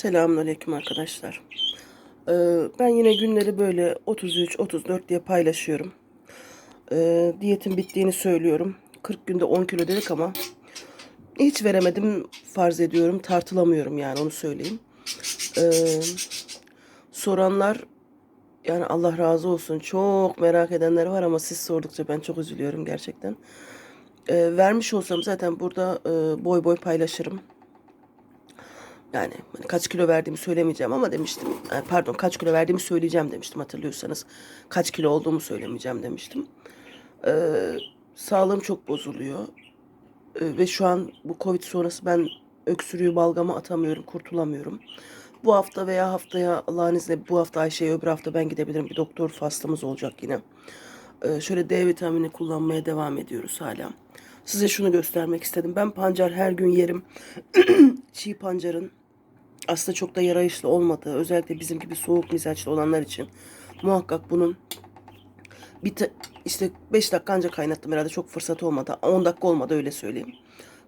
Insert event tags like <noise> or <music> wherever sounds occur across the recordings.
Selamünaleyküm arkadaşlar. Ee, ben yine günleri böyle 33-34 diye paylaşıyorum. Ee, diyetin bittiğini söylüyorum. 40 günde 10 kilo dedik ama hiç veremedim farz ediyorum. Tartılamıyorum yani onu söyleyeyim. Ee, soranlar yani Allah razı olsun çok merak edenler var ama siz sordukça ben çok üzülüyorum gerçekten. Ee, vermiş olsam zaten burada e, boy boy paylaşırım. Yani hani kaç kilo verdiğimi söylemeyeceğim ama demiştim. e, Pardon kaç kilo verdiğimi söyleyeceğim demiştim hatırlıyorsanız. Kaç kilo olduğumu söylemeyeceğim demiştim. Ee, sağlığım çok bozuluyor. Ee, ve şu an bu Covid sonrası ben öksürüğü balgama atamıyorum, kurtulamıyorum. Bu hafta veya haftaya Allah'ın izniyle bu hafta Ayşe'ye öbür hafta ben gidebilirim. Bir doktor fastlığımız olacak yine. Ee, şöyle D vitamini kullanmaya devam ediyoruz hala. Size şunu göstermek istedim. Ben pancar her gün yerim. <clears throat> Çiğ pancarın aslında çok da yarayışlı olmadığı, özellikle bizim gibi soğuk mizaçlı olanlar için muhakkak bunun bir ta- işte 5 dakika ancak kaynattım herhalde çok fırsat olmadı. 10 dakika olmadı öyle söyleyeyim.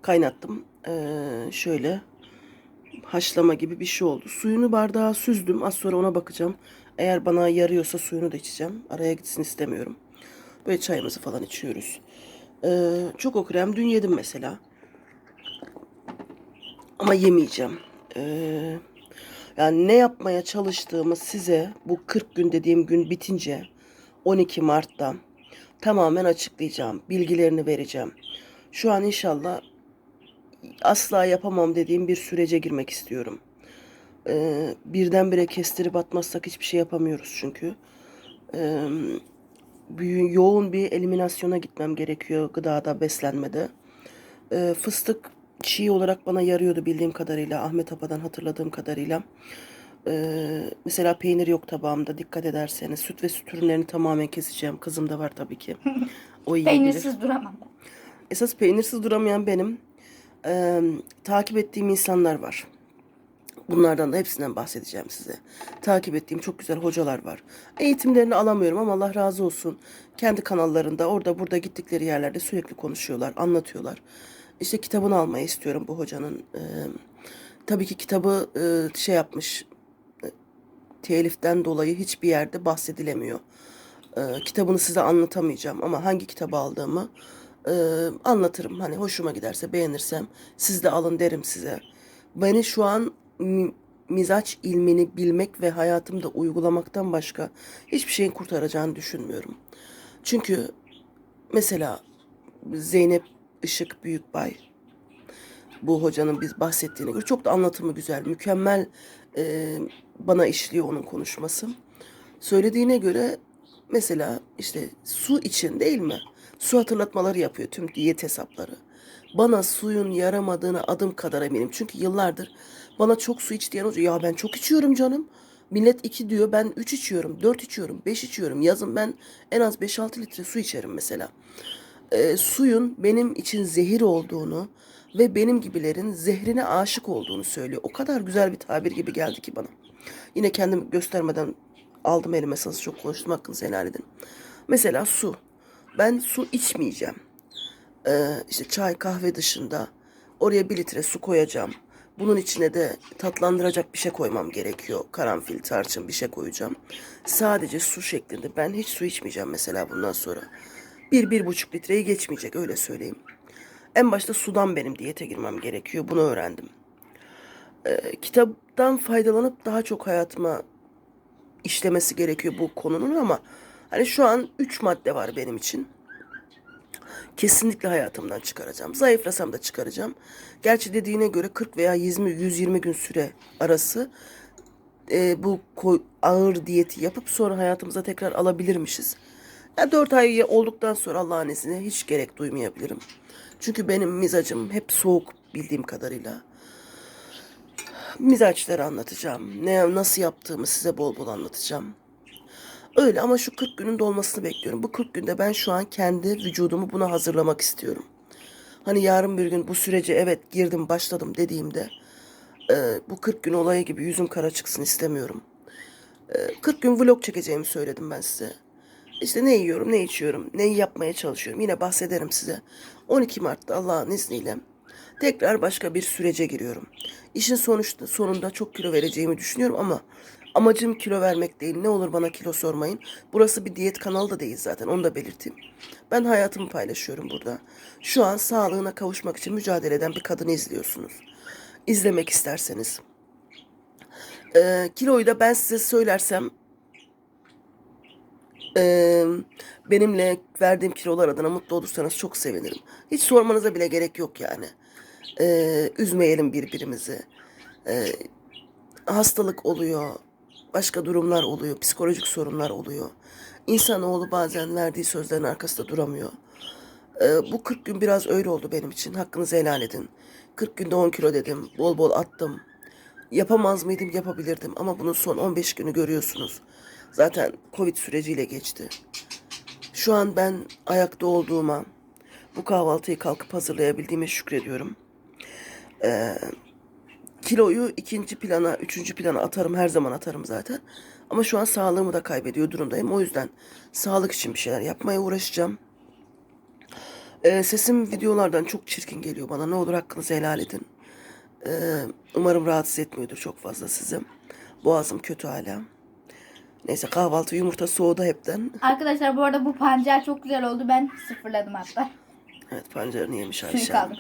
Kaynattım. Ee, şöyle haşlama gibi bir şey oldu. Suyunu bardağa süzdüm. Az sonra ona bakacağım. Eğer bana yarıyorsa suyunu da içeceğim. Araya gitsin istemiyorum. Böyle çayımızı falan içiyoruz. Ee, çok o krem dün yedim mesela. Ama yemeyeceğim. Ee, yani ne yapmaya çalıştığımı size bu 40 gün dediğim gün bitince 12 Mart'ta tamamen açıklayacağım. Bilgilerini vereceğim. Şu an inşallah asla yapamam dediğim bir sürece girmek istiyorum. Ee, birdenbire kestirip atmazsak hiçbir şey yapamıyoruz çünkü. Ee, yoğun bir eliminasyona gitmem gerekiyor gıdada, beslenmede. Ee, fıstık çiğ olarak bana yarıyordu bildiğim kadarıyla, Ahmet Apa'dan hatırladığım kadarıyla. Ee, mesela peynir yok tabağımda dikkat ederseniz. Süt ve süt ürünlerini tamamen keseceğim. Kızım da var tabii ki. <laughs> O yiyebilir. Peynirsiz duramam ben. Esas peynirsiz duramayan benim. Ee, takip ettiğim insanlar var. Bunlardan da hepsinden bahsedeceğim size. Takip ettiğim çok güzel hocalar var. Eğitimlerini alamıyorum ama Allah razı olsun. Kendi kanallarında orada burada gittikleri yerlerde sürekli konuşuyorlar, anlatıyorlar. İşte kitabını almayı istiyorum bu hocanın. Ee, tabii ki kitabı e, şey yapmış, e, teliften dolayı hiçbir yerde bahsedilemiyor. Ee, kitabını size anlatamayacağım ama hangi kitabı aldığımı e, anlatırım. Hani hoşuma giderse beğenirsem siz de alın derim size. Beni şu an mi- mizaç ilmini bilmek ve hayatımda uygulamaktan başka hiçbir şeyin kurtaracağını düşünmüyorum. Çünkü mesela Zeynep Işık Büyükbay bu hocanın biz bahsettiğine göre çok da anlatımı güzel, mükemmel e, bana işliyor onun konuşması. Söylediğine göre mesela işte su için değil mi? Su hatırlatmaları yapıyor tüm diyet hesapları. Bana suyun yaramadığını adım kadar eminim. Çünkü yıllardır bana çok su iç diyen hoca ya ben çok içiyorum canım. Millet 2 diyor ben 3 içiyorum, 4 içiyorum, 5 içiyorum. Yazın ben en az 5-6 litre su içerim mesela e, suyun benim için zehir olduğunu ve benim gibilerin zehrine aşık olduğunu söylüyor. O kadar güzel bir tabir gibi geldi ki bana. Yine kendim göstermeden aldım elime sazı çok konuştum hakkınızı helal edin. Mesela su. Ben su içmeyeceğim. Ee, işte çay kahve dışında oraya bir litre su koyacağım. Bunun içine de tatlandıracak bir şey koymam gerekiyor. Karanfil, tarçın bir şey koyacağım. Sadece su şeklinde. Ben hiç su içmeyeceğim mesela bundan sonra. Bir, bir buçuk litreyi geçmeyecek öyle söyleyeyim. En başta sudan benim diyete girmem gerekiyor. Bunu öğrendim. Ee, kitaptan faydalanıp daha çok hayatıma işlemesi gerekiyor bu konunun ama hani şu an üç madde var benim için. Kesinlikle hayatımdan çıkaracağım. Zayıflasam da çıkaracağım. Gerçi dediğine göre 40 veya 20 120 gün süre arası e, bu ağır diyeti yapıp sonra hayatımıza tekrar alabilirmişiz. Ya 4 ay olduktan sonra Allah'ın izniyle hiç gerek duymayabilirim. Çünkü benim mizacım hep soğuk bildiğim kadarıyla. Mizaçları anlatacağım. Ne nasıl yaptığımı size bol bol anlatacağım. Öyle ama şu 40 günün dolmasını bekliyorum. Bu 40 günde ben şu an kendi vücudumu buna hazırlamak istiyorum. Hani yarın bir gün bu sürece evet girdim başladım dediğimde e, bu 40 gün olayı gibi yüzüm kara çıksın istemiyorum. E, 40 gün vlog çekeceğimi söyledim ben size. İşte ne yiyorum, ne içiyorum, neyi yapmaya çalışıyorum. Yine bahsederim size. 12 Mart'ta Allah'ın izniyle tekrar başka bir sürece giriyorum. İşin sonuçta sonunda çok kilo vereceğimi düşünüyorum ama amacım kilo vermek değil. Ne olur bana kilo sormayın. Burası bir diyet kanalı da değil zaten. Onu da belirteyim. Ben hayatımı paylaşıyorum burada. Şu an sağlığına kavuşmak için mücadele eden bir kadını izliyorsunuz. İzlemek isterseniz. Ee, kiloyu da ben size söylersem ee, benimle verdiğim kilolar adına mutlu olursanız çok sevinirim. Hiç sormanıza bile gerek yok yani. Ee, üzmeyelim birbirimizi. Ee, hastalık oluyor, başka durumlar oluyor, psikolojik sorunlar oluyor. İnsanoğlu bazen verdiği sözlerin arkasında duramıyor. Ee, bu 40 gün biraz öyle oldu benim için. Hakkınızı helal edin. 40 günde 10 kilo dedim. Bol bol attım. Yapamaz mıydım? Yapabilirdim. Ama bunun son 15 günü görüyorsunuz. Zaten Covid süreciyle geçti. Şu an ben ayakta olduğuma, bu kahvaltıyı kalkıp hazırlayabildiğime şükrediyorum. Ee, kiloyu ikinci plana, üçüncü plana atarım. Her zaman atarım zaten. Ama şu an sağlığımı da kaybediyor durumdayım. O yüzden sağlık için bir şeyler yapmaya uğraşacağım. Ee, sesim videolardan çok çirkin geliyor bana. Ne olur hakkınızı helal edin. Ee, umarım rahatsız etmiyordur çok fazla sizi. Boğazım kötü hala. Neyse kahvaltı yumurta soğudu hepten. Arkadaşlar bu arada bu pancar çok güzel oldu. Ben sıfırladım hatta. Evet pancarını yemiş Suyu Ayşe. kaldı.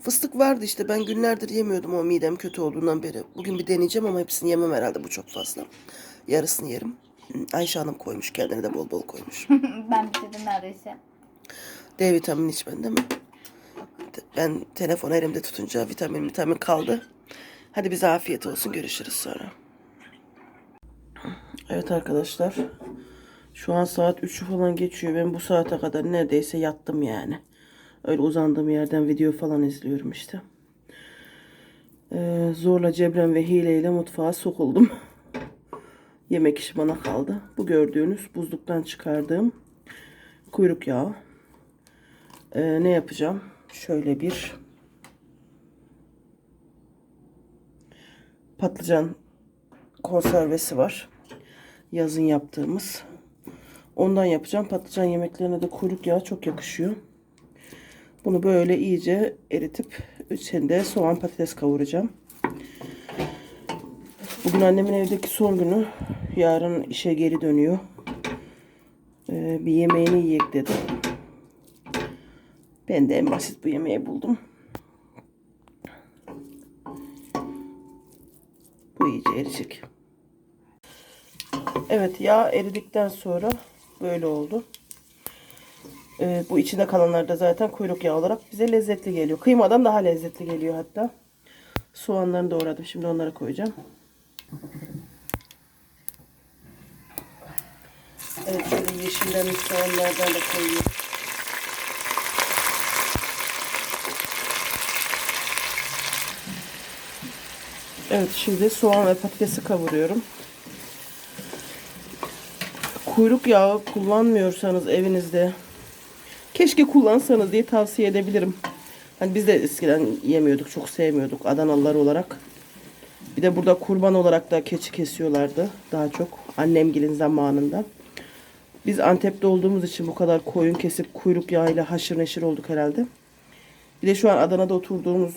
Fıstık vardı işte ben günlerdir yemiyordum o midem kötü olduğundan beri. Bugün bir deneyeceğim ama hepsini yemem herhalde bu çok fazla. Yarısını yerim. Ayşe Hanım koymuş kendine de bol bol koymuş. <laughs> ben bitirdim neredeyse. D vitamini içmedin değil mi? Ben telefon elimde tutunca vitamin vitamin kaldı. Hadi bize afiyet olsun görüşürüz sonra. Evet arkadaşlar. Şu an saat 3'ü falan geçiyor. Ben bu saate kadar neredeyse yattım yani. Öyle uzandığım yerden video falan izliyorum işte. Ee, zorla cebren ve hileyle mutfağa sokuldum. <laughs> Yemek işi bana kaldı. Bu gördüğünüz buzluktan çıkardığım kuyruk yağı. Ee, ne yapacağım? Şöyle bir patlıcan konservesi var. Yazın yaptığımız. Ondan yapacağım. Patlıcan yemeklerine de kuyruk yağı çok yakışıyor. Bunu böyle iyice eritip içinde soğan patates kavuracağım. Bugün annemin evdeki son günü. Yarın işe geri dönüyor. Ee, bir yemeğini yiyek dedi. Ben de en basit bu yemeği buldum. Bu iyice eriyecek. Evet yağ eridikten sonra böyle oldu. Ee, bu içinde kalanlar da zaten kuyruk yağı olarak bize lezzetli geliyor. Kıymadan daha lezzetli geliyor hatta. Soğanlarını doğradım. Şimdi onları koyacağım. Evet şöyle yeşillenmiş soğanlardan da koyuyorum. Evet şimdi soğan ve patatesi kavuruyorum. Kuyruk yağı kullanmıyorsanız evinizde keşke kullansanız diye tavsiye edebilirim. Hani biz de eskiden yemiyorduk, çok sevmiyorduk Adanalılar olarak. Bir de burada kurban olarak da keçi kesiyorlardı daha çok annemgilin zamanında. Biz Antep'te olduğumuz için bu kadar koyun kesip kuyruk yağıyla haşır neşir olduk herhalde. Bir de şu an Adana'da oturduğumuz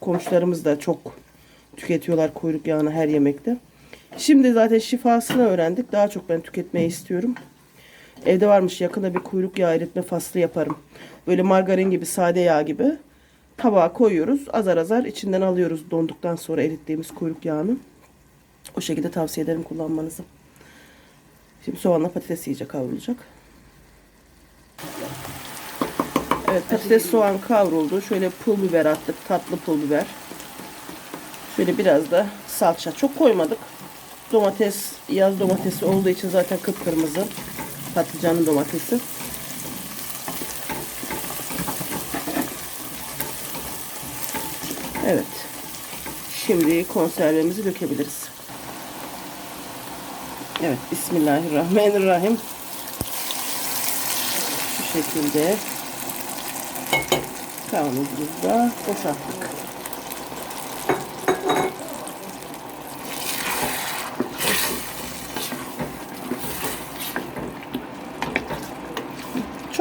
komşularımız da çok tüketiyorlar kuyruk yağını her yemekte. Şimdi zaten şifasını öğrendik. Daha çok ben tüketmeyi istiyorum. Evde varmış yakında bir kuyruk yağı eritme faslı yaparım. Böyle margarin gibi sade yağ gibi tabağa koyuyoruz. Azar azar içinden alıyoruz donduktan sonra erittiğimiz kuyruk yağını. O şekilde tavsiye ederim kullanmanızı. Şimdi soğanla patates iyice kavrulacak. Evet patates soğan kavruldu. Şöyle pul biber attık. Tatlı pul biber. Şöyle biraz da salça. Çok koymadık. Domates, yaz domatesi olduğu için zaten kıpkırmızı. Patlıcanın domatesi. Evet. Şimdi konservemizi dökebiliriz. Evet. Bismillahirrahmanirrahim. Şu şekilde kavanozumu da boşalttık.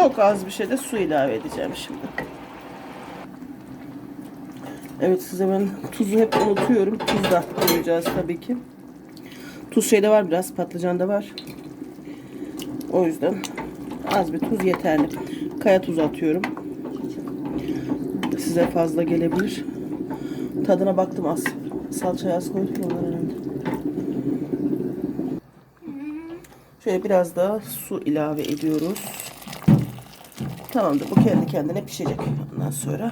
Çok az bir şey de su ilave edeceğim şimdi. Evet size ben tuzu hep unutuyorum. Tuz da koyacağız tabii ki. Tuz şeyde var biraz. Patlıcan da var. O yüzden az bir tuz yeterli. Kaya tuzu atıyorum. Size fazla gelebilir. Tadına baktım az. Salçayı az koyduk ya herhalde. Şöyle biraz da su ilave ediyoruz. Tamamdır. Bu kendi kendine pişecek. Ondan sonra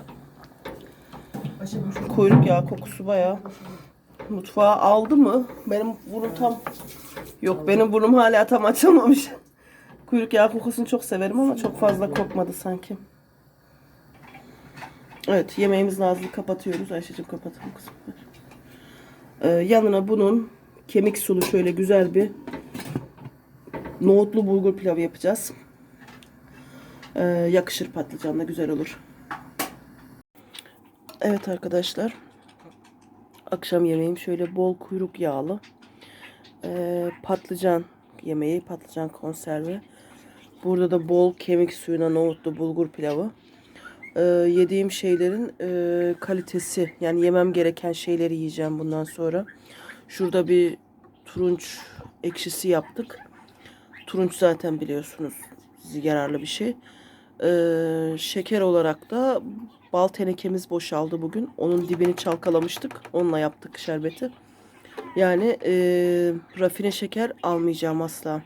kuyruk yağı kokusu bayağı mutfağa aldı mı? Benim burnum tam yok benim burnum hala tam açılmamış. <laughs> Kuyruk yağı kokusunu çok severim ama çok fazla kokmadı sanki. Evet yemeğimizin ağzını kapatıyoruz. Ayşe'cim kapatalım kızım. Ee, yanına bunun kemik sulu şöyle güzel bir nohutlu bulgur pilavı yapacağız. Ee, yakışır patlıcanla güzel olur. Evet arkadaşlar. Akşam yemeğim şöyle bol kuyruk yağlı. Ee, patlıcan yemeği, patlıcan konserve. Burada da bol kemik suyuna nohutlu bulgur pilavı. Ee, yediğim şeylerin e, kalitesi yani yemem gereken şeyleri yiyeceğim bundan sonra. Şurada bir turunç ekşisi yaptık. Turunç zaten biliyorsunuz yararlı bir şey. Ee, şeker olarak da bal tenekemiz boşaldı bugün. Onun dibini çalkalamıştık. Onunla yaptık şerbeti. Yani e, rafine şeker almayacağım asla.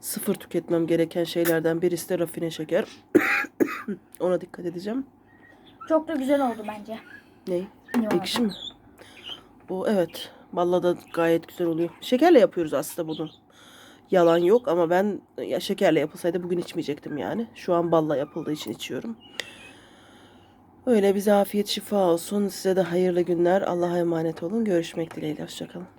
Sıfır tüketmem gereken şeylerden birisi de rafine şeker. <coughs> Ona dikkat edeceğim. Çok da güzel oldu bence. Ne? Limonata. Ekşi mi? Bu evet. Balla da gayet güzel oluyor. Şekerle yapıyoruz aslında bunu. Yalan yok ama ben ya şekerle yapılsaydı bugün içmeyecektim yani. Şu an balla yapıldığı için içiyorum. Öyle bize afiyet şifa olsun. Size de hayırlı günler. Allah'a emanet olun. Görüşmek dileğiyle. Hoşçakalın.